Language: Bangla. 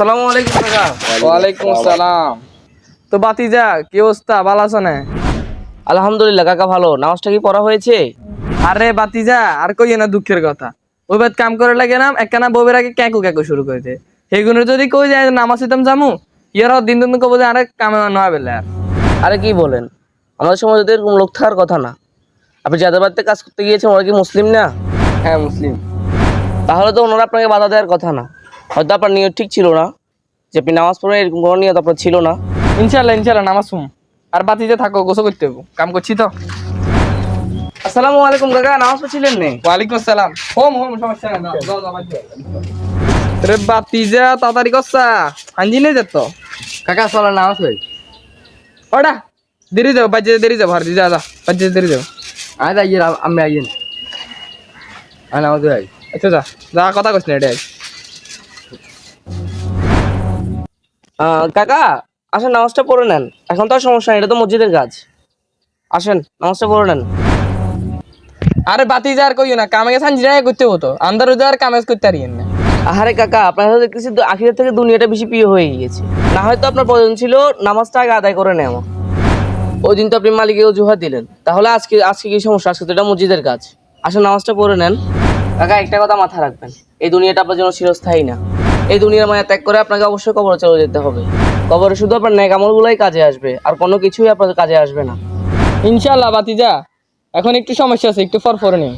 আসসালামু আলাইকুম কাকা ওয়ালাইকুম আসসালাম। তো বাতিজা কি অবস্থা? ভালো আছো না? আলহামদুলিল্লাহ কাকা ভালো। নামাজটা কি পড়া হয়েছে? আরে বাতিজা আর কই না দুঃখের কথা। ওই বাদ কাম করে লাগে না একখানা বউবের আগে ক্যাকু ক্যাকু শুরু করে দে। সেগুলো যদি কই যায় নামাজ হইতাম জামু? ইয়ার দিন দিন কব যে আরে কামে নয় বেলে আর আরে কি বলেন? আমাদের সমাজে তো এরকম লোক থাকার কথা না। আপনি যাদের বাড়িতে কাজ করতে গিয়েছেন ওরা কি মুসলিম না? হ্যাঁ মুসলিম। তাহলে তো ওনারা আপনাকে বাধা দেওয়ার কথা না। হয়তো আপনার নিয়ত ঠিক ছিল না যে আপনি নামাজ পড়বেন এরকম কোনো নিয়ত আপনার ছিল না। ইনশাল্লাহ ইনশাল্লাহ নামাজ শুম। আর বাতিজা থাকো গোসল করতে হব কাম করছি তো। আসসালামু আলাইকুম কাকা নামাজ পড়ছিলেন নে? ওয়ালাইকুম আসসালাম। হোম হোম সমস্যা নাই যাও, যাও, যাও, বাদ দাও। রে বাতিজা তাড়াতাড়ি করছা। আঞ্জি নেই যেত কাকা চলেন নামাজ পড়ি। ওটা দেরি যাও বাজে দেরি যাও ভারতি যা যা বাজে দেরি যাও। আয় আইয়েন আমি আইয়েন আয় নামাজ পড়ি আচ্ছা যা যা কথা কইছ না এটা কাকা, আসেন, নামাজটা পড়ে নেন। এখন তো আর সমস্যা এটা তো মসজিদের কাজ। আসেন, নামাজটা পড়ে নেন। আরে বাতি যা আর কইও না কামে গেছেন আঞ্জি করতে হতো। আন্দার আর কামেজ করতে পারিয়েন না আরে কাকা, আপনার সাথে দেখতেছি আখিরের থেকে দুনিয়াটা বেশি প্রিয় হয়ে গিয়েছে। না হয়তো আপনার প্রয়োজন ছিল নামাজটা আগে আদায় করে নেওয়া। ওই দিন তো আপনি মালিকের অজুহাত দিলেন। তাহলে আজকে আজকে কি সমস্যা? আজকে তো এটা মসজিদের কাজ। আসেন, নামাজটা পড়ে নেন। কাকা, একটা কথা মাথায় রাখবেন। এই দুনিয়াটা আপনার জন্য চিরস্থায়ী না। এই দুনিয়ার মায়া ত্যাগ করে আপনাকে অবশ্যই কবরে চলে যেতে হবে। কবরে শুধু আপনার ন্যাকামলগুলোই কাজে আসবে, আর কোনো কিছুই আপনার কাজে আসবে না। ইনশাল্লাহ বাতিজা, এখন একটু সমস্যা আছে, একটু ফর ফরে নিও